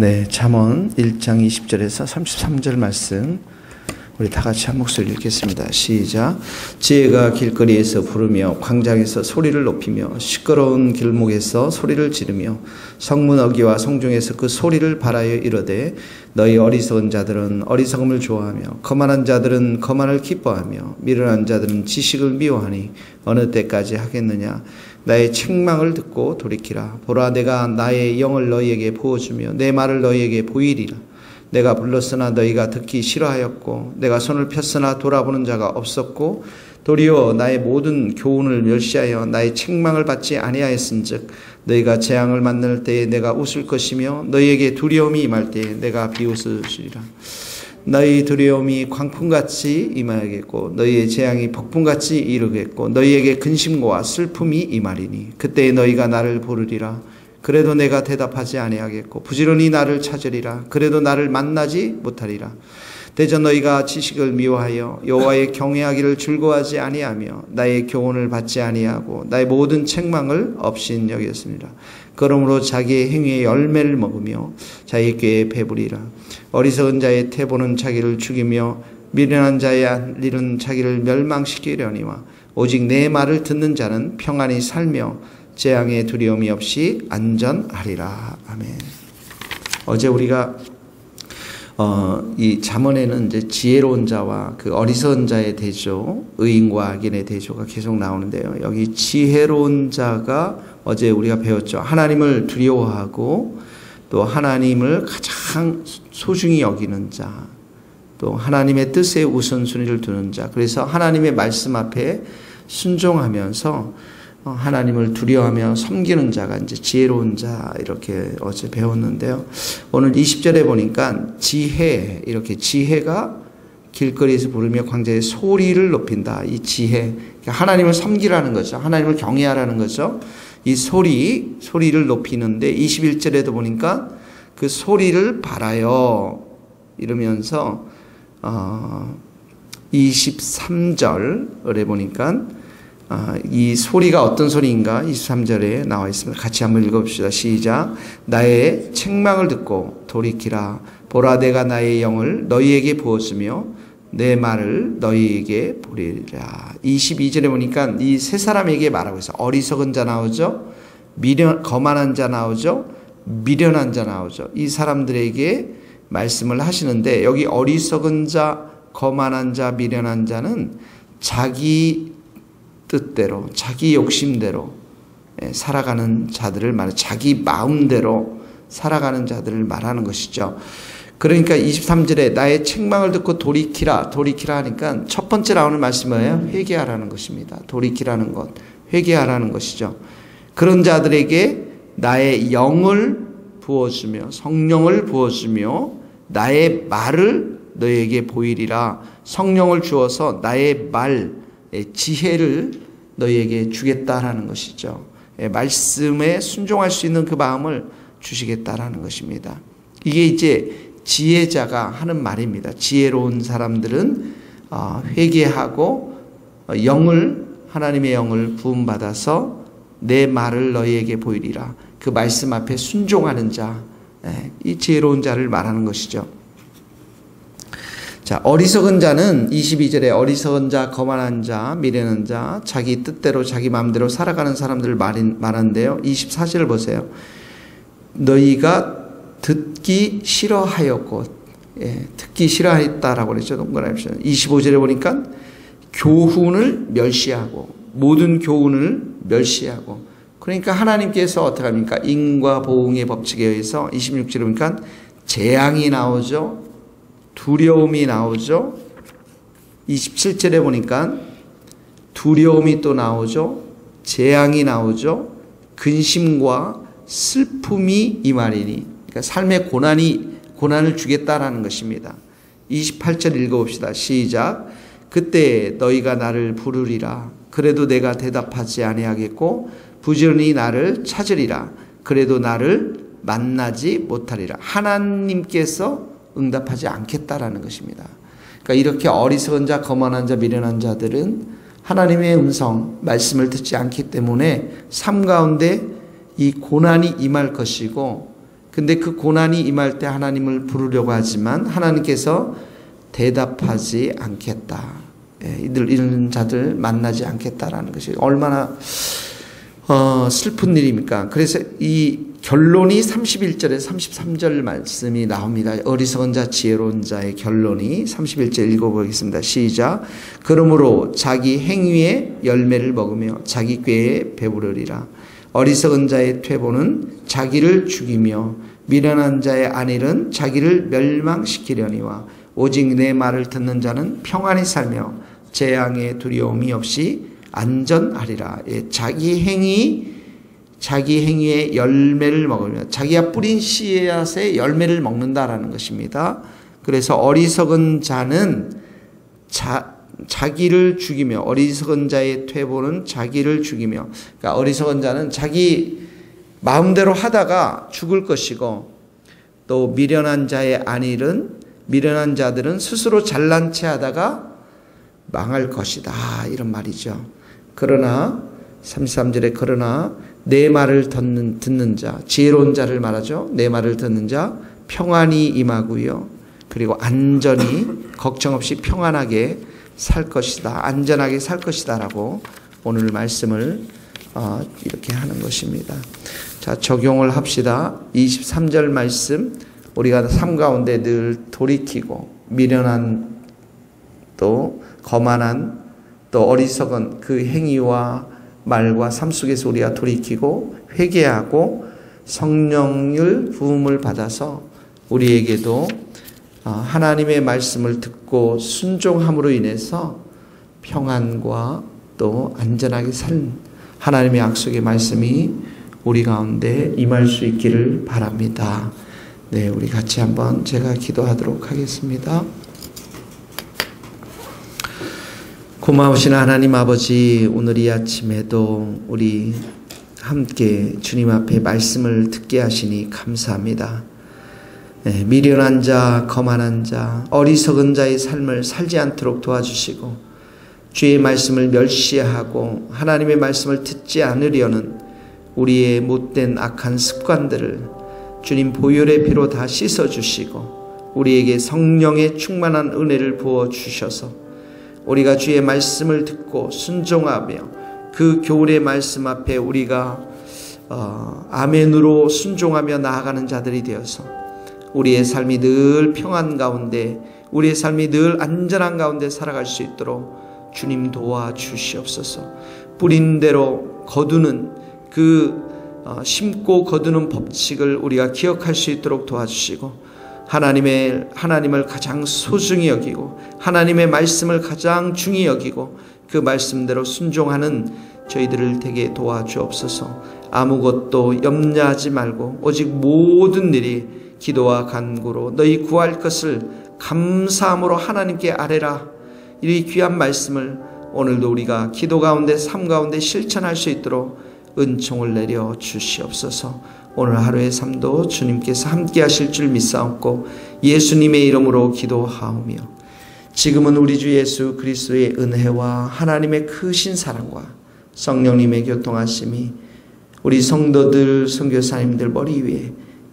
네, 잠언 1장 20절에서 33절 말씀 우리 다 같이 한 목소리 읽겠습니다. 시작. 지혜가 길거리에서 부르며 광장에서 소리를 높이며 시끄러운 길목에서 소리를 지르며 성문 어기와 성중에서 그 소리를 발하여 이르되 너희 어리석은 자들은 어리석음을 좋아하며 거만한 자들은 거만을 기뻐하며 미련한 자들은 지식을 미워하니 어느 때까지 하겠느냐 나의 책망을 듣고 돌이키라. 보라 내가 나의 영을 너희에게 부어주며 내 말을 너희에게 보이리라. 내가 불렀으나 너희가 듣기 싫어하였고 내가 손을 폈으나 돌아보는 자가 없었고 도리어 나의 모든 교훈을 멸시하여 나의 책망을 받지 아니하였은즉 너희가 재앙을 만날 때에 내가 웃을 것이며 너희에게 두려움이 임할 때에 내가 비웃으리라 너희 두려움이 광풍같이 임하겠고 너희의 재앙이 폭풍같이 이르겠고 너희에게 근심과 슬픔이 임하리니 그때에 너희가 나를 부르리라 그래도 내가 대답하지 아니하겠고 부지런히 나를 찾으리라 그래도 나를 만나지 못하리라 대저 너희가 지식을 미워하여 여호와의 경외하기를 즐거워하지 아니하며 나의 교훈을 받지 아니하고 나의 모든 책망을 없인 여겼습니다. 그러므로 자기의 행위의 열매를 먹으며 자기 꾀에 배부리라. 어리석은 자의 태보는 자기를 죽이며 미련한 자의 일은 자기를 멸망시키려니와 오직 내 말을 듣는 자는 평안히 살며 재앙의 두려움이 없이 안전하리라. 아멘. 어제 우리가 어, 이 잠언에는 이제 지혜로운 자와 그 어리석은 자의 대조, 의인과 악인의 대조가 계속 나오는데요. 여기 지혜로운 자가 어제 우리가 배웠죠. 하나님을 두려워하고 또 하나님을 가장 소중히 여기는 자, 또 하나님의 뜻에 우선순위를 두는 자. 그래서 하나님의 말씀 앞에 순종하면서 어, 하나님을 두려워하며 섬기는 자가 이제 지혜로운 자 이렇게 어제 배웠는데요. 오늘 20절에 보니까 지혜 이렇게 지혜가 길거리에서 부르며 광자의 소리를 높인다. 이 지혜 그러니까 하나님을 섬기라는 거죠. 하나님을 경외하라는 거죠. 이 소리 소리를 높이는데 21절에도 보니까 그 소리를 바라요 이러면서 어 23절에 보니까 아, 이 소리가 어떤 소리인가 23절에 나와 있습니다. 같이 한번 읽어봅시다. 시작. 나의 책망을 듣고 돌이키라. 보라 내가 나의 영을 너희에게 부었으며 내 말을 너희에게 보리라. 22절에 보니까 이 세 사람에게 말하고 있어. 어리석은 자 나오죠. 미련 거만한 자 나오죠. 미련한 자 나오죠. 이 사람들에게 말씀을 하시는데 여기 어리석은 자, 거만한 자, 미련한 자는 자기 뜻대로 자기 욕심대로 예, 살아가는 자들을 말 자기 마음대로 살아가는 자들을 말하는 것이죠. 그러니까 23절에 나의 책망을 듣고 돌이키라 돌이키라 하니까 첫 번째 나오는 말씀이 뭐예요? 회개하라는 것입니다. 돌이키라는 것 회개하라는 것이죠. 그런 자들에게 나의 영을 부어주며 성령을 부어주며 나의 말을 너에게 보이리라 성령을 주어서 나의 말 예, 지혜를 너희에게 주겠다라는 것이죠. 예, 말씀에 순종할 수 있는 그 마음을 주시겠다라는 것입니다. 이게 이제 지혜자가 하는 말입니다. 지혜로운 사람들은 어, 회개하고 어, 영을 하나님의 영을 부음 받아서 내 말을 너희에게 보이리라. 그 말씀 앞에 순종하는 자, 예, 이 지혜로운 자를 말하는 것이죠. 자, 어리석은 자는 22절에 어리석은 자, 거만한 자, 미련한 자, 자기 뜻대로 자기 마음대로 살아가는 사람들을 말하는데요. 24절 보세요. 너희가 듣기 싫어하였고, 예, 듣기 싫어했다라고 그랬죠. 동그라미 25절에 보니까 교훈을 멸시하고, 모든 교훈을 멸시하고, 그러니까 하나님께서 어떻게 합니까? 인과 보응의 법칙에 의해서 26절에 보니까 재앙이 나오죠. 두려움이 나오죠. 27절에 보니까 두려움이 또 나오죠. 재앙이 나오죠. 근심과 슬픔이 이 말이니. 그러니까 삶의 고난이 고난을 주겠다라는 것입니다. 28절 읽어봅시다. 시작. 그때 너희가 나를 부르리라. 그래도 내가 대답하지 아니하겠고 부지런히 나를 찾으리라. 그래도 나를 만나지 못하리라. 하나님께서 응답하지 않겠다라는 것입니다. 그러니까 이렇게 어리석은 자, 거만한 자, 미련한 자들은 하나님의 음성, 말씀을 듣지 않기 때문에 삶 가운데 이 고난이 임할 것이고 그 근데 그 고난이 임할 때 하나님을 부르려고 하지만 하나님께서 대답하지 않겠다. 예, 이들 이런 자들 만나지 않겠다라는 것이 얼마나 어, 슬픈 일입니까? 그래서 이 결론이 31절에 33절 말씀이 나옵니다. 어리석은 자, 지혜로운 자의 결론이 31절 읽어보겠습니다. 시작. 그러므로 자기 행위의 열매를 먹으며 자기 꾀에 배부르리라. 어리석은 자의 퇴보는 자기를 죽이며 미련한 자의 안일은 자기를 멸망시키려니와 오직 내 말을 듣는 자는 평안히 살며 재앙의 두려움이 없이 안전하리라. 예, 자기 행위 자기 행위의 열매를 먹으며 자기가 뿌린 씨앗의 열매를 먹는다라는 것입니다. 그래서 어리석은 자는 자, 자기를 죽이며 어리석은 자의 퇴보는 자기를 죽이며 그러니까 어리석은 자는 자기 마음대로 하다가 죽을 것이고 또 미련한 자의 안일은 미련한 자들은 스스로 잘난 체 하다가 망할 것이다 이런 말이죠. 그러나 33절에 그러나 내 말을 듣는, 듣는 자, 지혜로운 자를 말하죠. 내 말을 듣는 자, 평안이 임하고요. 그리고 안전히, 걱정 없이 평안하게 살 것이다. 안전하게 살 것이다. 라고 오늘 말씀을 어, 이렇게 하는 것입니다. 자, 적용을 합시다. 23절 말씀, 우리가 삶 가운데 늘 돌이키고, 미련한 또 거만한 또 어리석은 그 행위와 말과 삶 속에서 우리가 돌이키고 회개하고 성령을 부음을 받아서 우리에게도 어, 하나님의 말씀을 듣고 순종함으로 인해서 평안과 또 안전하게 살 하나님의 약속의 말씀이 우리 가운데 임할 수 있기를 바랍니다. 네, 우리 같이 한번 제가 기도하도록 하겠습니다. 고마우신 하나님 아버지 오늘 이 아침에도 우리 함께 주님 앞에 말씀을 듣게 하시니 감사합니다. 네, 미련한 자, 거만한 자, 어리석은 자의 삶을 살지 않도록 도와주시고 주의 말씀을 멸시하고 하나님의 말씀을 듣지 않으려는 우리의 못된 악한 습관들을 주님 보혈의 피로 다 씻어 주시고 우리에게 성령의 충만한 은혜를 부어 주셔서 우리가 주의 말씀을 듣고 순종하며 그 교훈의 말씀 앞에 우리가 어, 아멘으로 순종하며 나아가는 자들이 되어서 우리의 삶이 늘 평안 가운데 우리의 삶이 늘 안전한 가운데 살아갈 수 있도록 주님 도와 주시옵소서. 뿌린 대로 거두는 그 어, 심고 거두는 법칙을 우리가 기억할 수 있도록 도와주시고 하나님의 하나님을 가장 소중히 여기고 하나님의 말씀을 가장 중히 여기고 그 말씀대로 순종하는 저희들을 되게 도와주옵소서. 아무것도 염려하지 말고 오직 모든 일이 기도와 간구로 너희 구할 것을 감사함으로 하나님께 아뢰라. 이 귀한 말씀을 오늘도 우리가 기도 가운데 삶 가운데 실천할 수 있도록 은총을 내려 주시옵소서. 오늘 하루의 삶도 주님께서 함께 하실 줄 믿사옵고 예수님의 이름으로 기도하오며 지금은 우리 주 예수 그리스도의 은혜와 하나님의 크신 사랑과 성령님의 교통하심이 우리 성도들 선교사님들 머리 위에